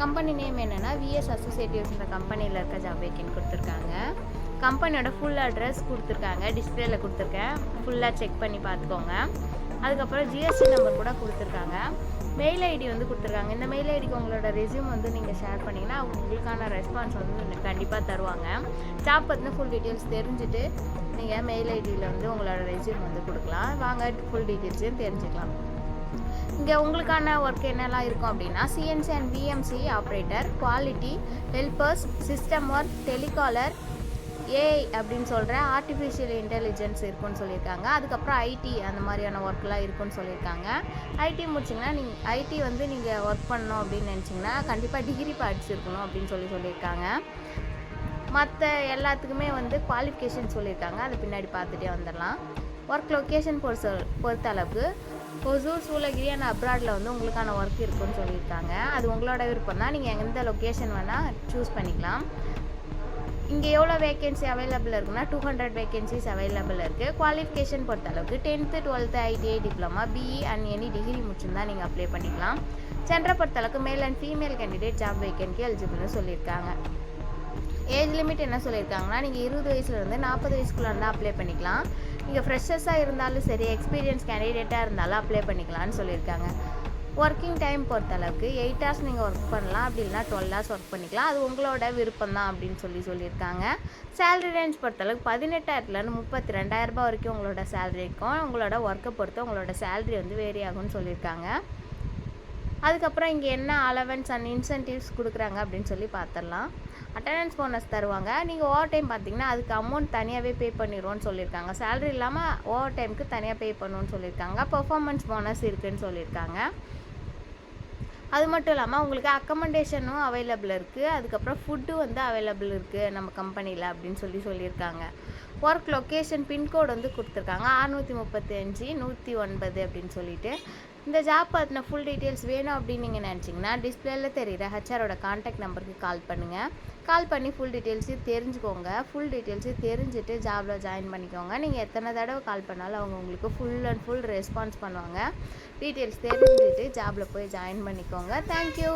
Company name என்னென்னா V S அசோசியேட்டிவ்ஸ்ன்ற கம்பெனியில் இருக்க ஜாப் வேக்கன் கொடுத்துருக்காங்க. கம்பெனியோட ஃபுல் அட்ரஸ் கொடுத்துருக்காங்க. டிஸ்பிளேல கொடுத்துருக்கேன். ஃபுல்லாக செக் பண்ணி பார்த்துக்கோங்க. அதுக்கப்புறம் ஜிஎஸ்டி நம்பர் கூட கொடுத்துருக்காங்க. மெயில் ஐடி வந்து கொடுத்துருக்காங்க. இந்த மெயில் ஐடிக்கு உங்களோட ரெஸ்யூம் வந்து நீங்கள் ஷேர் பண்ணிங்கன்னா உங்களுக்கான ரெஸ்பான்ஸ் வந்து கண்டிப்பாக தருவாங்க. ஜாப் பற்றின ஃபுல் டீட்டெயில்ஸ் தெரிஞ்சுட்டு நீங்கள் மெயில் ஐடியில் வந்து உங்களோட ரெஸ்யூம் வந்து கொடுக்கலாம். வாங்க ஃபுல் டீட்டெயில்ஸையும் தெரிஞ்சுக்கலாம். இங்கே உங்களுக்கான ஒர்க் என்னெல்லாம் இருக்கும் அப்படின்னா CNC and PMC operator quality helpers system work telecaller AI அப்படின்னு சொல்கிற ஆர்டிஃபிஷியல் இன்டெலிஜென்ஸ் இருக்குன்னு சொல்லியிருக்காங்க. அதுக்கப்புறம் ஐடி அந்த மாதிரியான ஒர்க்லாம் இருக்குன்னு சொல்லியிருக்காங்க. ஐடி முடிச்சிங்கன்னா நீங்கள் ஐடி வந்து நீங்கள் ஒர்க் பண்ணணும் அப்படின்னு நினச்சிங்கன்னா கண்டிப்பாக டிகிரி படிச்சிருக்கணும் அப்படின்னு சொல்லி சொல்லியிருக்காங்க. மற்ற எல்லாத்துக்குமே வந்து குவாலிஃபிகேஷன் சொல்லியிருக்காங்க. அதை பின்னாடி பார்த்துட்டே வந்துடலாம். ஒர்க் லொக்கேஷன் பொறுத்த பொறுத்த அளவுக்கு ஒசூர் சூளகிரி அண்ட் அப்ராடில் வந்து உங்களுக்கான ஒர்க் இருக்குன்னு சொல்லியிருக்காங்க. அது உங்களோட விருப்பம் தான் நீங்கள் எந்த லொக்கேஷன் வேணால் சூஸ் பண்ணிக்கலாம். இங்கே எவ்வளோ வேகன்சி அவைலபிள் இருக்குன்னா டூ ஹண்ட்ரட் வேகன்சிஸ் அவைலபிள் இருக்குது குவாலிஃபிகேஷன் பொறுத்த அளவுக்கு tenth twelfth ITI diploma BE and any degree முடிச்சிருந்தால் நீங்கள் அப்ளை பண்ணிக்கலாம். சென்டரை பொறுத்த அளவுக்கு male and female candidate job vacancy எலிஜிபிள்னு சொல்லியிருக்காங்க. ஏஜ் லிமிட் என்ன சொல்லியிருக்காங்கன்னா நீங்கள் இருபது வயசுலேருந்து நாற்பது வயசுக்குள்ளே இருந்தால் அப்ளை பண்ணிக்கலாம். நீங்கள் ஃப்ரெஷர்ஸாக இருந்தாலும் சரி எக்ஸ்பீரியன்ஸ் கேண்டிடேட்டாக இருந்தாலும் அப்ளை பண்ணிக்கலாம்னு சொல்லியிருக்காங்க. ஒர்க்கிங் டைம் பொறுத்தளவுக்கு எயிட் ஹவர்ஸ் நீங்கள் ஒர்க் பண்ணலாம். அப்படி இல்லைனா டுவெல் ஹவர்ஸ் ஒர்க் பண்ணிக்கலாம். அது உங்களோட விருப்பம் தான் அப்படின்னு சொல்லி சொல்லியிருக்காங்க. சேலரி ரேஞ்ச் பொறுத்தளவுக்கு பதினெட்டாயிரத்துலேருந்து முப்பத்தி ரெண்டாயிரரூபா வரைக்கும் உங்களோட சேலரி இருக்கும். உங்களோட ஒர்க்கை பொறுத்து உங்களோட சேலரி வந்து வேரி ஆகும்னு சொல்லியிருக்காங்க. அதுக்கப்புறம் இங்கே என்ன அலவன்ஸ் அண்ட் இன்சென்டிவ்ஸ் கொடுக்குறாங்க அப்படின்னு சொல்லி பார்த்துடலாம் அட்டண்டன்ஸ் போனஸ் தருவாங்க. நீங்கள் ஓவர் டைம் பார்த்தீங்கன்னா அதுக்கு அமௌண்ட் தனியாகவே பே பண்ணிடுவோன்னு சொல்லியிருக்காங்க சேலரி இல்லாமல் ஓவர் டைமுக்கு தனியாக பே பண்ணுன்னு சொல்லியிருக்காங்க பெர்ஃபார்மன்ஸ் போனஸ் இருக்குதுன்னு சொல்லியிருக்காங்க அது மட்டும் இல்லாமல் உங்களுக்கு அக்கமண்டேஷனும் அவைலபிள் இருக்குது அதுக்கப்புறம் ஃபுட்டு வந்து அவைலபிள் இருக்குது நம்ம கம்பெனியில் அப்படின்னு சொல்லி சொல்லியிருக்காங்க ஒர்க் லொக்கேஷன் பின்கோடு வந்து கொடுத்துருக்காங்க. அறுநூற்றி முப்பத்தி அஞ்சு நூற்றி ஒன்பது அப்படின்னு சொல்லிட்டு. இந்த ஜாப் பற்றின ஃபுல் டீட்டெயில்ஸ் வேணும் அப்படின்னு நீங்கள் நினச்சிங்கன்னா டிஸ்பிளேல தெரியுற ஹெச்ஆரோட காண்டாக்ட் நம்பருக்கு கால் பண்ணுங்கள் கால் பண்ணி ஃபுல் டீட்டெயில்ஸையும் தெரிஞ்சுக்கோங்க. ஃபுல் டீட்டெயில்ஸையும் தெரிஞ்சுட்டு ஜாபில் ஜாயின் பண்ணிக்கோங்க. நீங்கள் எத்தனை தடவை கால் பண்ணாலும் அவங்க உங்களுக்கு ஃபுல் அண்ட் ஃபுல் ரெஸ்பான்ஸ் பண்ணுவாங்க. டீட்டெயில்ஸ் தெரிஞ்சுட்டு ஜாபில் போய் ஜாயின் பண்ணிக்கோங்க. தேங்க்யூ